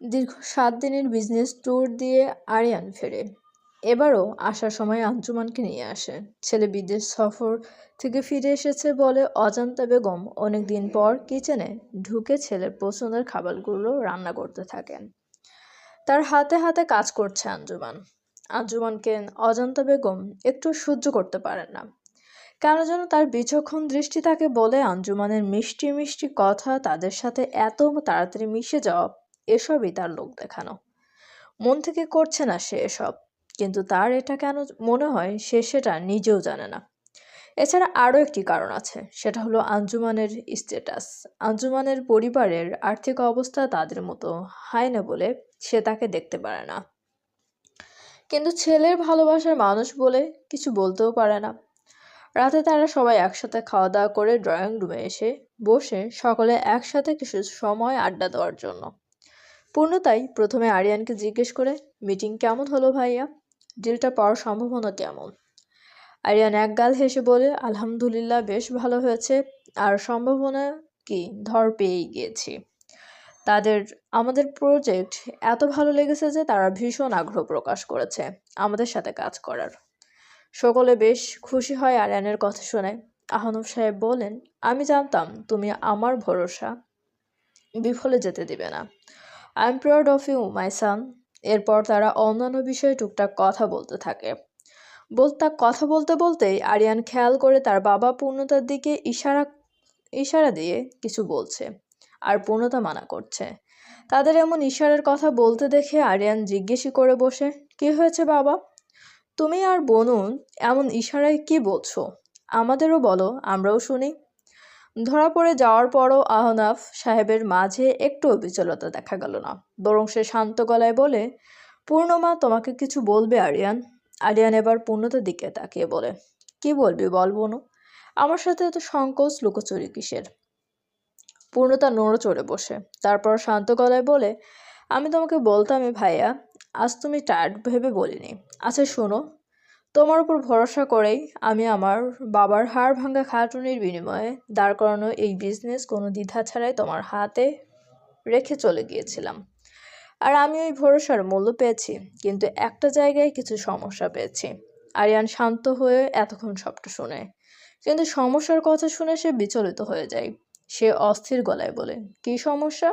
দীর্ঘ সাত দিনের বিজনেস ট্যুর দিয়ে আরিয়ান ফেরে। এবারও আসার সময় আঞ্জুমানকে নিয়ে আসে। ছেলে বিদেশ সফর থেকে ফিরে এসেছে বলে অজান্তা বেগম অনেক দিন পর কিচেনে ঢুকে ছেলের পছন্দের খাবারগুলো রান্না করতে থাকেন। তার হাতে হাতে কাজ করছে আঞ্জুমান। আঞ্জুমানকে অজান্তা বেগম একটু সহ্য করতে পারেন না। কেন যেন তার বিচক্ষণ দৃষ্টি তাকে বলে আঞ্জুমানের মিষ্টি মিষ্টি কথা তাদের সাথে এত তাড়াতাড়ি মিশে যাওয়া এসবই তার লোক দেখানো। মন থেকে করছে না সে এসব, কিন্তু তার এটা কেন মনে হয় সে সেটা নিজেও জানে না। এছাড়া আরও একটি কারণ আছে, সেটা হলো আঞ্জুমানের স্ট্যাটাস আঞ্জুমানের পরিবারের আর্থিক অবস্থা তাদের মতো হয় না বলে সে তাকে দেখতে পারে না। কিন্তু ছেলের ভালোবাসার মানুষ বলে কিছু বলতেও পারে না। রাতে তারা সবাই একসাথে খাওয়া দাওয়া করে ড্রয়িং রুমে এসে বসে সকলে একসাথে কিছু সময় আড্ডা দেওয়ার জন্য। পূর্ণতাই প্রথমে আরিয়ানকে জিজ্ঞেস করে, মিটিং কেমন হলো ভাইয়া? ডিলটা পাওয়ার সম্ভাবনা কেমন? আরিয়ান এক গাল হেসে বলে, আলহামদুলিল্লাহ, বেশ ভালো হয়েছে। আর সম্ভাবনা কি? ধর পেয়েই গিয়েছি তাদের, আমাদের প্রজেক্ট এত ভালো লেগেছে যে তারা ভীষণ আগ্রহ প্রকাশ করেছে, আমাদের সাথে কাজ করার। সকলে বেশ খুশি হয় আরিয়ানের কথা শুনে। আহনব সাহেব বলেন, আমি জানতাম তুমি আমার ভরসা বিফলে যেতে দিবে না। I am proud of you my son এরপর তারা অন্যান্য বিষয়ে টুকটাক কথা বলতে থাকে। বলতা কথা বলতে বলতেই আরিয়ান খেয়াল করে তার বাবা পূর্ণতার দিকে ইশারা ইশারা দিয়ে কিছু বলছে আর পূর্ণতা মানা করছে। তাদের এমন ইশারার কথা বলতে দেখে আরিয়ান জিজ্ঞেসই করে বসে, কি হয়েছে বাবা? তুমি আর বনুন এমন ইশারায় কি বলছো? আমাদেরও বলো, আমরাও শুনি। ধরা পড়ে যাওয়ার পরও আহনাফ সাহেবের মাঝে একটু অবিচলতা দেখা গেল না। বরং সে শান্ত গলায় বলে, পূর্ণমা, তোমাকে কিছু বলবে আরিয়ান? আরিয়ান এবার পূর্ণতার দিকে তাকিয়ে বলে, কি বলবি বল বনু? আমার সাথে এত সংকোচ, লুকোচুরি কিসের? পূর্ণতা নড়ে চড়ে বসে, তারপর শান্ত গলায় বলে, আমি তোমাকে বলতামই ভাইয়া, আজ তুমি টায়ার্ড ভেবে বলিনি। আচ্ছা শোনো তোমার উপর ভরসা করেই আমি আমার বাবার হাড় ভাঙ্গা খাটুনির বিনিময়ে দাঁড় করানো এই বিজনেস কোনো দ্বিধা ছাড়াই তোমার হাতে রেখে চলে গিয়েছিলাম। আর আমি ওই ভরসার মূল্য পেয়েছি, কিন্তু একটা জায়গায় কিছু সমস্যা পেয়েছি। আরিয়ান শান্ত হয়ে এতক্ষণ সবটা শুনে, কিন্তু সমস্যার কথা শুনে সে বিচলিত হয়ে যায়। সে অস্থির গলায় বলে, কী সমস্যা?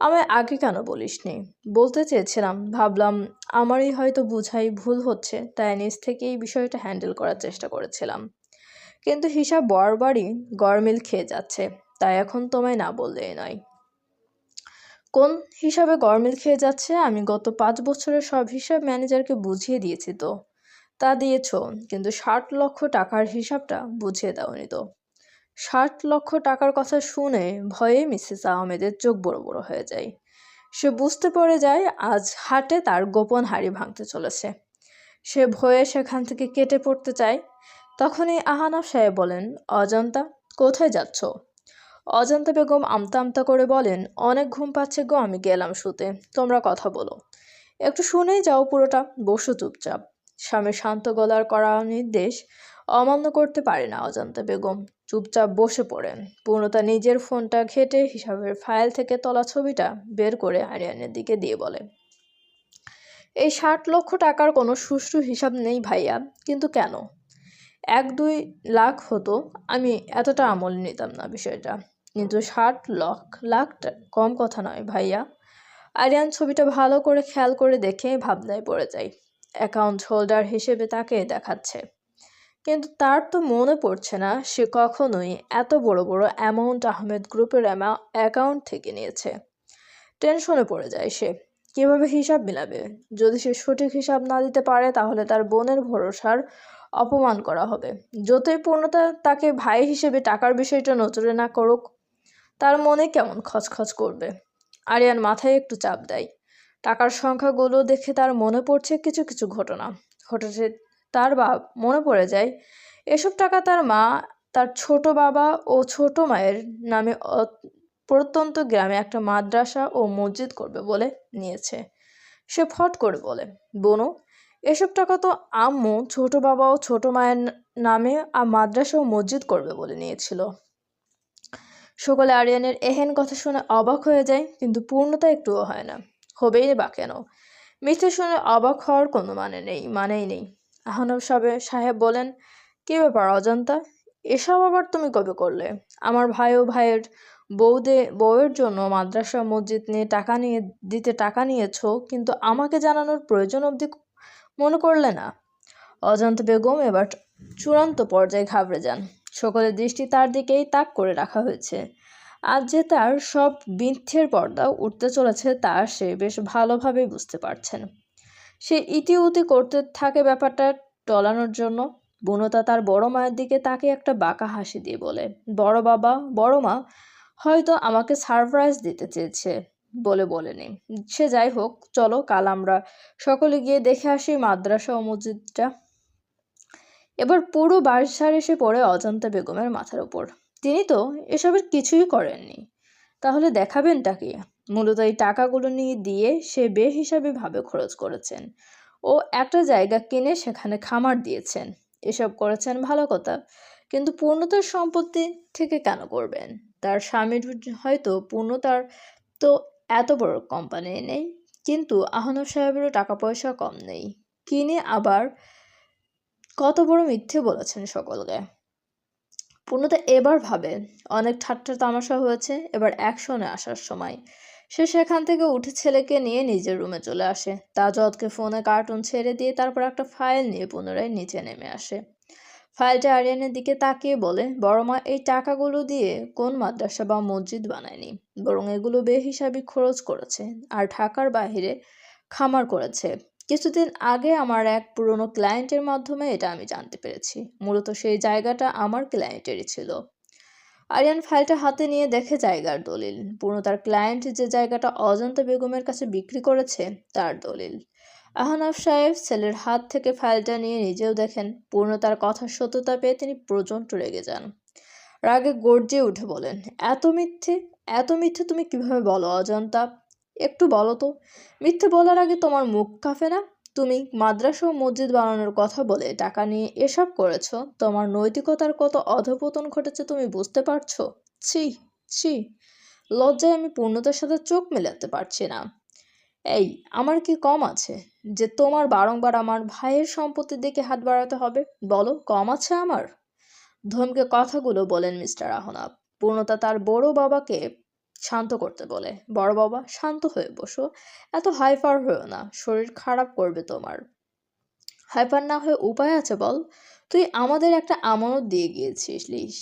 আমায় আগে কেন বলিসনি? বলতে চেয়েছিলাম, ভাবলাম আমারই হয়তো বুঝাই ভুল হচ্ছে, তাই নিজ থেকে এই বিষয়টা হ্যান্ডেল করার চেষ্টা করেছিলাম। কিন্তু হিসাব বারবারই গরমিল খেয়ে যাচ্ছে, তাই এখন তোমায় না বললেই নয়। কোন হিসাবে গরমিল খেয়ে যাচ্ছে? আমি গত পাঁচ বছরের সব হিসাব ম্যানেজারকে বুঝিয়ে দিয়েছি তো। তা দিয়েছ, কিন্তু ষাট লক্ষ টাকার হিসাবটা বুঝিয়ে দাওনি তো। ষাট লক্ষ টাকার কথা শুনে ভয়ে মিসেস আহমেদের চোখ বড় বড় হয়ে যায়। সে বুঝতে পড়ে যায় আজ হাটে তার গোপন হাড়ি ভাঙতে চলেছে। সে ভয়ে সেখান থেকে কেটে পড়তে চায়। তখনই আহানাফ সাহেব বলেন, অজন্তা, কোথায় যাচ্ছ? অজন্তা বেগম আমতা আমতা করে বলেন, অনেক ঘুম পাচ্ছে গো, আমি গেলাম শুতে। তোমরা কথা বলো। একটু শুনেই যাও পুরোটা, বসো চুপচাপ। স্বামীর শান্ত গলার করা নির্দেশ অমান্য করতে পারে না অজান্তা বেগম। চুপচাপ বসে পড়েন। পূর্ণতা নিজের ফোনটা ঘেটে হিসাবের ফাইল থেকে তোলা ছবিটা বের করে আরিয়ানের দিকে দিয়ে বলে, এই ষাট লক্ষ টাকার কোনো সুষ্ঠু হিসাব নেই ভাইয়া, কিন্তু কেন? এক দুই লাখ হতো, আমি এতটা আমল নিতাম না বিষয়টা। কিন্তু ষাট লক্ষ লাখ কম কথা নয় ভাইয়া। আরিয়ান ছবিটা ভালো করে খেয়াল করে দেখে ভাবনায় পড়ে যায়। অ্যাকাউন্ট হোল্ডার হিসেবে তাকে দেখাচ্ছে। কিন্তু তার তো মনে পড়ছে না সে কখনোই এত বড় বড় অ্যামাউন্ট আহমেদ গ্রুপের অ্যাকাউন্ট থেকে নিয়েছে। টেনশনে পড়ে যায় সে। কীভাবে হিসাব মিলাবে? যদি সে সঠিক হিসাব না দিতে পারে, তাহলে তার বোনের ভরসার অপমান করা হবে। যতই পূর্ণতা তাকে ভাই হিসেবে টাকার বিষয়টা নজরে না করুক, তার মনে কেমন খচখচ করবে? আরিয়ান মাথায় একটু চাপ দেয়। টাকার সংখ্যাগুলো দেখে তার মনে পড়ছে কিছু কিছু ঘটনা। ঘটেছে তার বা মনে পড়ে যায়, এসব টাকা তার মা, তার ছোট বাবা ও ছোট মায়ের নামে প্রত্যন্ত গ্রামে একটা মাদ্রাসা ও মসজিদ করবে বলে নিয়েছে। সে ফট করে বলে, বোনো, এসব টাকা তো আম্মু, ছোট বাবা ও ছোট মায়ের নামে আর মাদ্রাসা ও মসজিদ করবে বলে নিয়েছিল। সকলে আরিয়ানের এহেন কথা শুনে অবাক হয়ে যায়, কিন্তু পূর্ণতা একটুও হয় না। হবেই বা কেন? মিথ্যে শুনে অবাক হওয়ার কোনো মানে নেই, মানেই নেই। আহনব সাহেব সাহেব বলেন, কি ব্যাপার অজান্তা? এসব আবার তুমি কবে করলে? আমার ভাই ও ভাইয়ের বউদে বউয়ের জন্য মাদ্রাসা, মসজিদ নিয়ে টাকা নিয়ে দিতে টাকা নিয়েছো, কিন্তু আমাকে জানানোর প্রয়োজন অবধি মনে করলে না? অজান্ত বেগম এবার চূড়ান্ত পর্যায়ে ঘাবড়ে যান। সকলের দৃষ্টি তার দিকেই তাক করে রাখা হয়েছে। আজ যে তার সব মিথ্যের পর্দা উঠতে চলেছে, তা সে বেশ ভালোভাবেই বুঝতে পারছেন। সে ইতি উতি করতে থাকে ব্যাপারটা টলানোর জন্য। বুনতা তার বড় মায়ের দিকে তাকে একটা বাঁকা হাসি দিয়ে বলে, বড় বাবা, বড় মা, হয়তো আমাকে সারপ্রাইজ দিতে চেয়েছে, বলে বলেনি। সে যাই হোক, চলো কাল আমরা সকলে গিয়ে দেখে আসি মাদ্রাসা ও মসজিদটা। এবার পুরো বাসার এসে পড়ে অজন্তা বেগমের মাথার ওপর। তিনি তো এসবের কিছুই করেননি। তাহলে দেখাবেন কি? মূলত এই টাকাগুলো নিয়ে দিয়ে সে বে হিসাবে ভাবে খরচ করেছেন। ও একটা জায়গা কিনে সেখানে খামার দিয়েছেন। এসব করেছেন ভালো কথা, কিন্তু পূর্ণতার সম্পত্তি থেকে কেন করবেন? তার স্বামীর হয়তো পূর্ণতার তো এত বড় কোম্পানি নেই, কিন্তু আহনব সাহেবেরও টাকা পয়সা কম নেই। কিনে আবার কত বড় মিথ্যে বলেছেন সকলকে। পূর্ণতা এবার ভাবে, অনেক ঠাট্টা তামাশা হয়েছে, এবার অ্যাকশনে আসার সময়। সে সেখান থেকে উঠে ছেলেকে নিয়ে নিজের রুমে চলে আসে। তাজদকে ফোনে কার্টুন ছেড়ে দিয়ে তারপর একটা ফাইল নিয়ে পুনরায় নিচে নেমে আসে। ফাইলটা আরিয়ানের দিকে তাকিয়ে বলে, বড় মা, এই টাকাগুলো দিয়ে কোন মাদ্রাসা বা মসজিদ বানায়নি? বরং এগুলো বেহিসাবি খরচ করেছে আর ঢাকার বাহিরে খামার করেছে। কিছুদিন আগে আমার এক পুরনো ক্লায়েন্টের মাধ্যমে এটা আমি জানতে পেরেছি। মূলত সেই জায়গাটা আমার ক্লায়েন্টেরই ছিল। আরিয়ান ফাইলটা হাতে নিয়ে দেখে জায়গার দলিল। পুরনো তার ক্লায়েন্ট যে জায়গাটা অজন্তা বেগমের কাছে বিক্রি করেছে, তার দলিল। আহনাফ সাহেব ছেলের হাত থেকে ফাইলটা নিয়ে নিজেও দেখেন। পূর্ণ তার কথার সত্যতা পেয়ে তিনি প্রচণ্ড রেগে যান। রাগে গর্জে উঠে বলেন, এত মিথ্যে? এত মিথ্যে তুমি কীভাবে বলো অজন্তা? একটু বলো তো। মিথ্যে বলার আগে তোমার মুখ কাঁপে না? তুমি মাদ্রাসা ও মসজিদ বানানোর কথা বলে টাকা নিয়ে এসব করেছ? তোমার নৈতিকতার কত অধপতন ঘটেছে তুমি বুঝতে পারছ? ছি ছি। লজ্জায় আমি পূর্ণতার সাথে চোখ মেলাতে পারছি না। এই, আমার কি কম আছে? যে তোমার বারংবার আমার ভাইয়ের সম্পত্তির দিকে হাত বাড়াতে হবে? বলো, কম আছে আমার? ধমকে কথাগুলো বলেন মিস্টার আহনাব। পূর্ণতা তার বড় বাবাকে শান্ত করতে বলে, বড় বাবা, শান্ত হয়ে বসো। এত হাইফার হয়েও না, শরীর খারাপ করবে তোমার। হাইপার না হয়ে উপায় আছে বল? তুই আমাদের একটা আমানত দিয়ে গিয়েছিস, লিস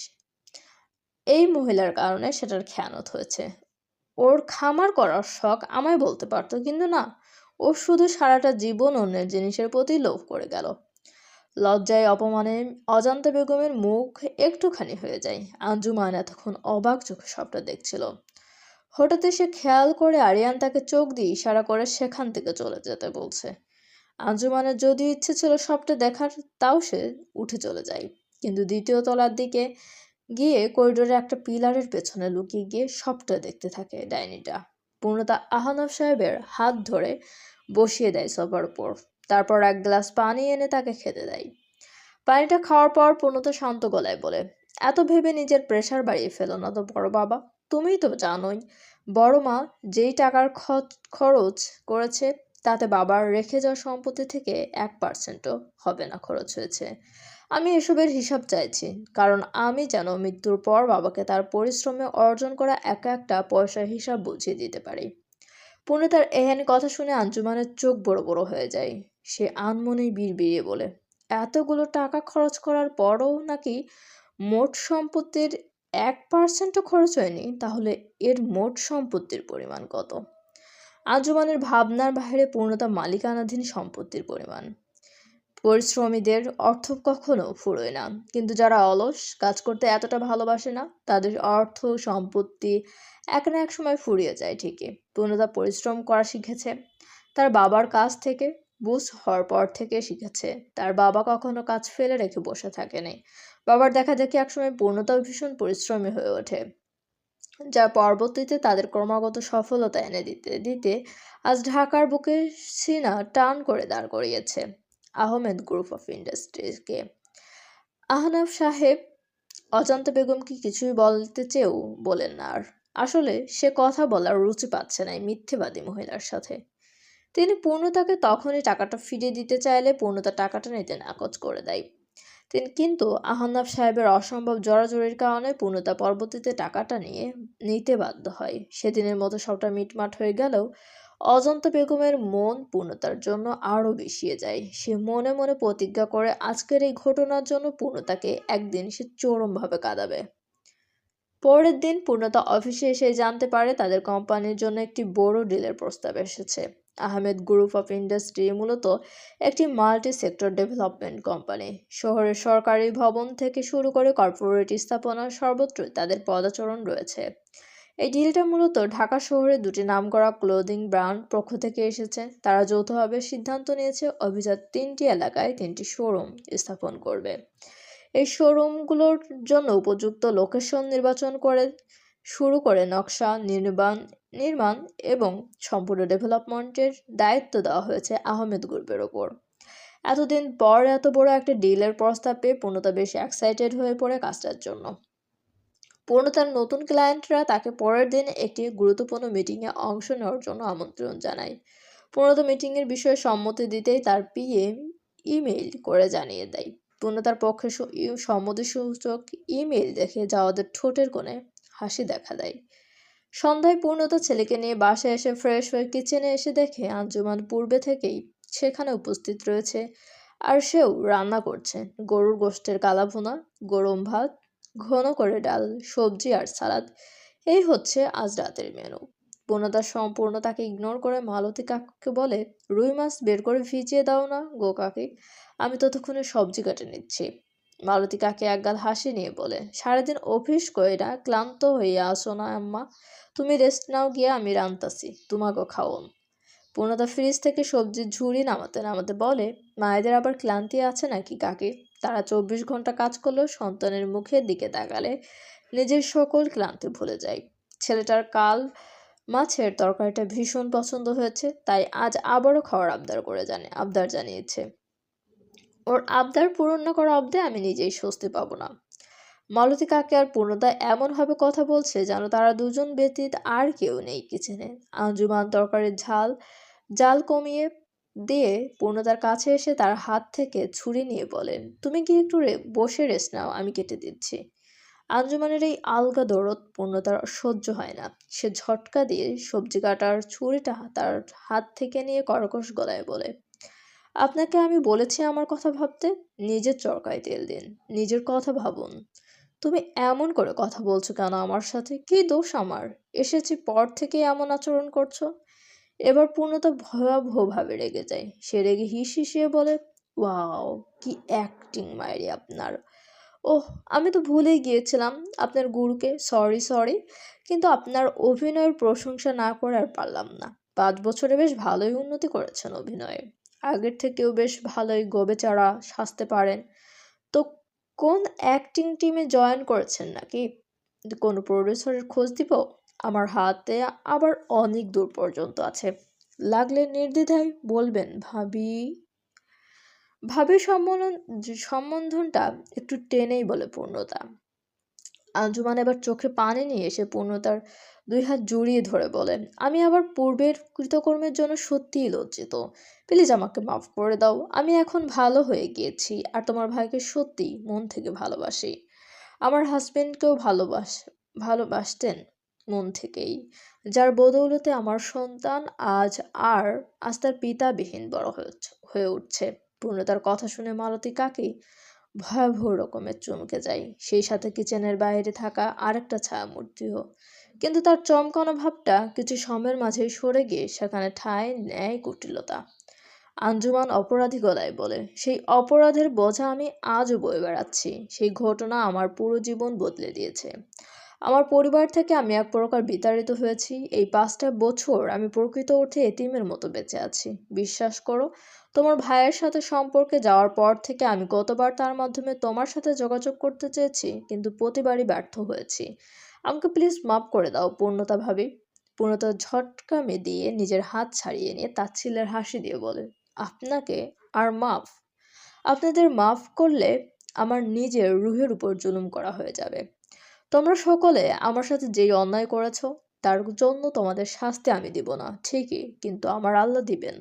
এই মহিলার কারণে সেটার খেয়ানত হয়েছে। ওর খামার করার শখ আমায় বলতে পারতো, কিন্তু না, ও শুধু সারাটা জীবন অন্যের জিনিসের প্রতি লোভ করে গেল। লজ্জায়, অপমানে, অজান্তা বেগমের মুখ একটুখানি হয়ে যায়। আঞ্জুমান এতক্ষণ অবাক চোখে সবটা দেখছিল। হঠাৎ সে খেয়াল করে আরিয়ান তাকে চোখ দিয়ে ইশারা করে সেখান থেকে চলে যেতে বলছে। আঞ্জুমানের যদি ইচ্ছে ছিল সবটা দেখার, তাও সে উঠে চলে যায়। কিন্তু দ্বিতীয় তলার দিকে গিয়ে করিডোরে একটা পিলারের পেছনে লুকিয়ে গিয়ে সবটা দেখতে থাকে ডাইনিটা। পূর্ণতা আহানব সাহেবের হাত ধরে বসিয়ে দেয় সোফার উপর। তারপর এক গ্লাস পানি এনে তাকে খেতে দেয়। পানিটা খাওয়ার পর পূর্ণতা শান্ত গলায় বলে, এত ভেবে নিজের প্রেশার বাড়িয়ে ফেলো না তো বড় বাবা। তুমিই তো জানোই। বড় মা যেই টাকার খরচ করেছে, তাতে বাবার রেখে যাওয়া সম্পত্তি থেকে এক পার্সেন্টও হবে না খরচ হয়েছে। আমি এসবের হিসাব চাইছি, কারণ আমি যেন মৃত্যুর পর বাবাকে তার পরিশ্রমে অর্জন করা এক একটা পয়সার হিসাব বুঝিয়ে দিতে পারি। পুনে তার এহেন কথা শুনে আঞ্জুমানের চোখ বড় বড় হয়ে যায়। সে আনমনেই বিড়বিড়িয়ে বলে, এতগুলো টাকা খরচ করার পরও নাকি মোট সম্পত্তির এক পার্সেন্টও খরচ হয়নি, তাহলে এর মোট সম্পত্তির পরিমাণ কত? আঞ্জুমানের ভাবনার বাইরে পূর্ণতা মালিকানাধীন সম্পত্তির পরিমাণ। পরিশ্রমীদের অর্থ কখনো ফুরোয় না, কিন্তু যারা অলস, কাজ করতে এতটা ভালোবাসে না, তাদের অর্থ সম্পত্তি এক না এক সময় ফুরিয়ে যায় ঠিকই। পূর্ণতা পরিশ্রম করা শিখেছে। তার বাবার কাছ থেকে বুঝ হওয়ার পর থেকে শিখেছে। তার বাবা কখনো কাজ ফেলে রেখে বসে থাকেনি। বাবার দেখা দেখে একসময় পূর্ণতা ভীষণ পরিশ্রমী হয়ে ওঠে। যা পরবর্তীতে তাদের ক্রমাগত সফলতা এনে দিতে দিতে আজ ঢাকার বুকে সিনা টান করে দাঁড় করিয়েছে। আহমেদ গ্রুপ অফ ইন্ডাস্ট্রিজকে। আহনাফ সাহেব, অজান্ত বেগমকে কিছুই বলতে চেয়েও বলেন না আর। আসলে সে কথা বলার রুচি পাচ্ছে না এই মিথ্যেবাদী মহিলার সাথে। তিনি পূর্ণতাকে তখনই টাকাটা ফিরিয়ে দিতে চাইলে পূর্ণতা টাকাটা নিতে নাকচ করে দেয়। তিনি, কিন্তু আহনাব সাহেবের অসম্ভব জড়াজড়ির কারণে পূর্ণতা পরবর্তীতে টাকাটা নিয়ে নিতে বাধ্য হয়। সেদিনের মতো সবটা মিটমাট হয়ে গেলেও অজন্তা বেগমের মন পূর্ণতার জন্য আরও বিষিয়ে যায়। সে মনে মনে প্রতিজ্ঞা করে আজকের এই ঘটনার জন্য পূর্ণতাকে একদিন সে চরমভাবে কাঁদাবে। পরের দিন পূর্ণতা অফিসে এসে জানতে পারে তাদের কোম্পানির জন্য একটি বড় ডিলের প্রস্তাব এসেছে। আহমেদ গ্রুপ অফ ইন্ডাস্ট্রি মূলত একটি মাল্টি সেক্টর ডেভেলপমেন্ট কোম্পানি। শহরের সরকারি ভবন থেকে শুরু করে কর্পোরেট স্থাপনা সর্বত্রই তাদের পদাচরণ রয়েছে। এই ডিলটা মূলত ঢাকা শহরে দুটি নামকরা ক্লোদিং ব্র্যান্ড পক্ষ থেকে এসেছে। তারা যৌথভাবে সিদ্ধান্ত নিয়েছে অভিজাত তিনটি এলাকায় তিনটি শোরুম স্থাপন করবে। এই শোরুমগুলোর জন্য উপযুক্ত লোকেশন নির্বাচন করে শুরু করে নকশা, নির্মাণ নির্মাণ এবং সম্পূর্ণ ডেভেলপমেন্টের দায়িত্ব দেওয়া হয়েছে আহমেদ গ্রুপের ওপর। এতদিন পর এত বড় একটা ডিলের প্রস্তাব পেয়ে পূর্ণতা বেশ এক্সাইটেড হয়ে পড়ে কাজটার জন্য। পূর্ণতার নতুন ক্লায়েন্টরা তাকে পরের দিন একটি গুরুত্বপূর্ণ মিটিংয়ে অংশ নেওয়ার জন্য আমন্ত্রণ জানায়। পূর্ণতা মিটিংয়ের বিষয়ে সম্মতি দিতেই তার পিএম ইমেইল করে জানিয়ে দেয়। পূর্ণতার পক্ষে সম্মতিসূচক ইমেইল দেখে যাওয়াদের ঠোঁটের কোণে হাসি দেখা দেয়। সন্ধ্যায় পূর্ণতা ছেলেকে নিয়ে বাসায় এসে ফ্রেশ হয়ে কিচেনে এসে দেখে আঞ্জুমান পূর্বে থেকেই সেখানে উপস্থিত রয়েছে। আর সেও রান্না করছে। গরুর গোষ্ঠের কালাভুনা গরম ভাত, ঘন করে ডাল, সবজি আর সালাদ। এই হচ্ছে আজ রাতের মেনু পূর্ণতা সম্পূর্ণ তাকে ইগনোর করে মালতী কাকুকে বলে, রুই মাছ বের করে ভিজিয়ে দাও না গো কাকি। আমি ততক্ষণে সবজি কাটে নিচ্ছি। মালতী কাকে একগাল হাসি নিয়ে বলে, সারাদিন অফিস কইরা ক্লান্ত হইয়া আসো না, আম্মা? তুমি রেস্ট নাও গিয়ে আমি রান্তাছি তোমাকে খাওন। পূর্ণতা ফ্রিজ থেকে সবজির ঝুড়ি নামাতে নামাতে বলে, মায়েদের আবার ক্লান্তি আছে নাকি কাকি? তারা চব্বিশ ঘণ্টা কাজ করলেও সন্তানের মুখের দিকে তাকালে নিজের সকল ক্লান্তি ভুলে যায়। ছেলেটার কাল মাছের তরকারিটা ভীষণ পছন্দ হয়েছে, তাই আজ আবারও খাওয়ার আবদার করে জানে, আবদার জানিয়েছে। ওর আবদার পূরণ না করা অব্দে আমি নিজেই স্বস্তি পাবো না। মালতী কাকে আর পূর্ণতা এমনভাবে কথা বলছে যেন তারা দুজন ব্যতীত আর কেউ নেই কিচেনে। আঞ্জুমান তরকারির ঝাল, জাল কমিয়ে দিয়ে পূর্ণতার কাছে এসে তার হাত থেকে ছুরি নিয়ে বলেন তুমি কি একটু বসে রেস্ট নাও, আমি কেটে দিচ্ছি। আঞ্জুমানের এই আলগা দৌড়ত পূর্ণতার সহ্য হয় না। সে ঝটকা দিয়ে সবজি কাটার ছুরিটা তার হাত থেকে নিয়ে কর্কশ গলায় বলে আপনাকে আমি বলেছি আমার কথা ভাবতে? নিজের চরকায় তেল দিন, নিজের কথা ভাবুন। তুমি এমন করে কথা বলছো কেন আমার সাথে? কি দোষ আমার? এসেছি পর থেকে এমন আচরণ করছ? এবার পূর্ণতা ভয়াবহভাবে রেগে যায়। সে রেগে হিস হিসিয়ে বলে, ওয়াও, কি অ্যাক্টিং মায়েরি আপনার। ওহ, আমি তো ভুলেই গিয়েছিলাম আপনার গুরুকে। Sorry sorry. কিন্তু আপনার অভিনয়ের প্রশংসা না করে আর পারলাম না। পাঁচ বছরে বেশ ভালোই উন্নতি করেছেন অভিনয়ে। আগের থেকেও বেশ ভালোই গোবেচারা সাজতে পারেন। তো কোন অ্যাক্টিং টিমে জয়েন করেছেন নাকি? কোনো প্রডিউসারের খোঁজ দিব? আমার হাতে আবার অনেক দূর পর্যন্ত আছে। লাগলে নির্দ্বিধায় বলবেন ভাবি। ভাবি সম্বোধন সম্বোধনটা একটু টেনেই বলে পূর্ণতা। আঞ্জুমান এবার চোখে পানি নিয়ে এসে পূর্ণতার দুই হাত জড়িয়ে ধরে বলে, আমি আবার পূর্বের কৃতকর্মের জন্য সত্যিই লজ্জিত। প্লিজ আমাকে মাফ করে দাও। আমি এখন ভালো হয়ে গিয়েছি আর তোমার ভাইকে সত্যি মন থেকে ভালোবাসি। আমার হাজবেন্ডকেও ভালোবাস, ভালোবাসতেন মন থেকেই। যার বদৌলতে আমার সন্তান আজ আর, আজ তার পিতাবিহীন বড় হয়ে উঠছে। পূর্ণতার কথা শুনে মালতী কাকেই ভয়াবহ রকমের চমকে যায়। সেই সাথে কিচেনের বাইরে থাকা আর আরেকটা ছায়ামূর্তিও। কিন্তু তার চমকানো ভাবটা কিছু সময়ের মাঝেই সরে গিয়ে সেখানে ঠায় ন্যায় কুটিলতা। আঞ্জুমান অপরাধী গলায় বলে, সেই অপরাধের বোঝা আমি আজও বয়ে বেড়াচ্ছি। সেই ঘটনা আমার পুরো জীবন বদলে দিয়েছে। আমার পরিবার থেকে আমি এক প্রকার বিতাড়িত হয়েছি। এই পাঁচটা বছর আমি প্রকৃত অর্থে এতিমের মতো বেঁচে আছি। বিশ্বাস করো তোমার ভাইয়ের সাথে সম্পর্কে যাওয়ার পর থেকে আমি গতবার তার মাধ্যমে তোমার সাথে যোগাযোগ করতে চেয়েছি, কিন্তু প্রতিবারই ব্যর্থ হয়েছি। আমাকে প্লিজ মাফ করে দাও, পূর্ণতা ভাবি। পূর্ণতা ঝটকামে দিয়ে নিজের হাত ছাড়িয়ে নিয়ে তাচ্ছিলের হাসি দিয়ে বলে, আপনাকে আর মাফ। আপনাদের মাফ করলে আমার নিজের রুহের উপর জুলুম করা হয়ে যাবে। তোমরা সকলে আমার সাথে যেই অন্যায় করেছ, তার জন্য তোমাদের শাস্তি আমি দিব না, ঠিকই, কিন্তু আমার আল্লাহ দিবেন।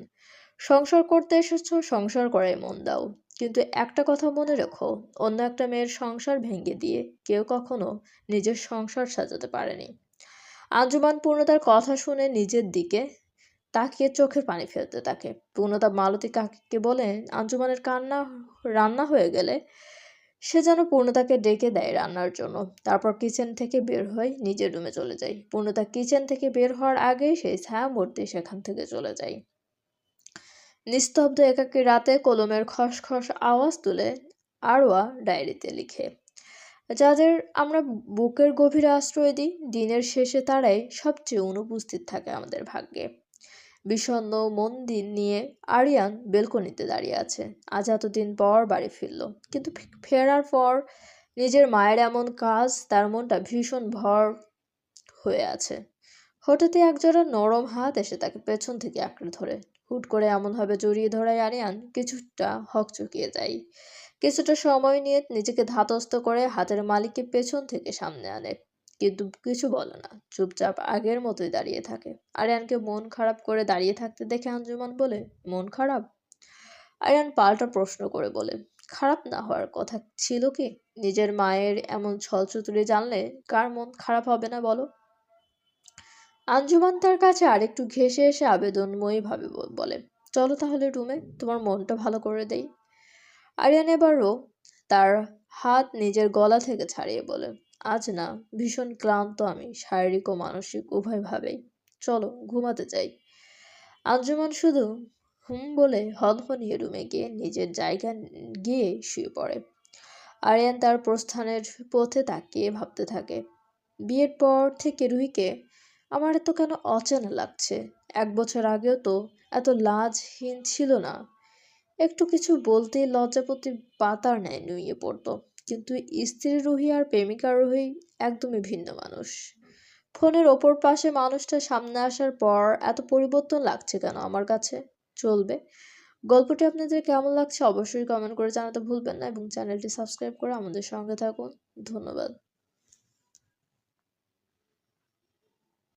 সংসার করতে এসেছ, সংসার করাই মন দাও। কিন্তু একটা কথা মনে রেখো, অন্য একটা মেয়ের সংসার ভেঙে দিয়ে কেউ কখনো নিজের সংসার সাজাতে পারেনি। আঞ্জুমান পূর্ণতার কথা শুনে নিজের দিকে তাকিয়ে চোখের পানি ফেলতে থাকে। পূর্ণতা মালতী কাকিকে বলে, আঞ্জুমানের কান্না, রান্না হয়ে গেলে সে যেন পূর্ণতাকে ডেকে দেয় রান্নার জন্য। তারপর কিচেন থেকে বের হয়ে নিজের রুমে চলে যায় পূর্ণতা কিচেন থেকে বের হওয়ার আগেই সেই ছায়ামূর্তি সেখান থেকে চলে যায়। নিস্তব্ধ একাকী রাতে কলমের খসখস আওয়াজ তুলে আরোয়া ডায়েরিতে লিখে, যাদের আমরা বুকের গভীরে আশ্রয় দিই, দিনের শেষে তারাই সবচেয়ে অনুপস্থিত থাকে আমাদের ভাগ্যে। বিষণ্ণ মন দিন নিয়ে আরিয়ান বেলকনিতে দাঁড়িয়ে আছে। আজ এতদিন পর বাড়ি ফিরল, কিন্তু ফেরার পর নিজের মায়ের এমন কাজ তার মনটা ভীষণ ভর হয়ে আছে। হঠাৎই একজোড়া নরম হাত এসে তাকে পেছন থেকে আঁকড়ে ধরে। হুট করে এমনভাবে জড়িয়ে ধরায় আরিয়ান, কিছুটা হক চুকিয়ে যায় কিছুটা সময় নিয়ে নিজেকে ধাতস্থ করে হাতের মালিককে পেছন থেকে সামনে আনে। কিন্তু কিছু বলে না, চুপচাপ আগের মতোই দাঁড়িয়ে থাকে। আরিয়ানকে মন খারাপ করে দাঁড়িয়ে থাকতে দেখে আঞ্জুমান বলে, মন খারাপ? আরিয়ান পাল্টা প্রশ্ন করে বলে, খারাপ না হওয়ার কথা ছিল কি? নিজের মায়ের এমন ছলচতুরি জানলে কার মন খারাপ হবে না বলো? আঞ্জুমান তার কাছে আরেকটু ঘেসে এসে আবেদনময়ী ভাবে বলে, চলো তাহলে রুমে তোমার মনটা ভালো করে দেই। আরিয়ান এবারও তার হাত নিজের গলা থেকে ছাড়িয়ে বলে, আজ না, ভীষণ ক্লান্ত আমি, শারীরিক ও মানসিক উভয়ভাবেই চলো, ঘুমাতে যাই। আঞ্জুমান শুধু হুম বলে হনহনিয়ে রুমে গিয়ে নিজের জায়গা গিয়ে শুয়ে পড়ে। আরিয়ান তার প্রস্থানের পথে তাকিয়ে ভাবতে থাকে। বিয়ের পর থেকে রুহিকে আমার এত কেন অচেনা লাগছে? এক বছর আগেও তো এত লাজহীন ছিল না। একটু কিছু বলতেই লজ্জাপতি পাতার ন্যায় নুয়ে পড়তো। কিন্তু স্ত্রী রুহি আর প্রেমিকা রুহি একদমই ভিন্ন মানুষ। ফোনের ওপর পাশে মানুষটা সামনে আসার পর এত পরিবর্তন লাগছে কেন আমার কাছে? চলবে। গল্পটি আপনাদের কেমন লাগছে অবশ্যই কমেন্ট করে জানাতে ভুলবেন না এবং চ্যানেলটি সাবস্ক্রাইব করে আমাদের সঙ্গে থাকুন। ধন্যবাদ।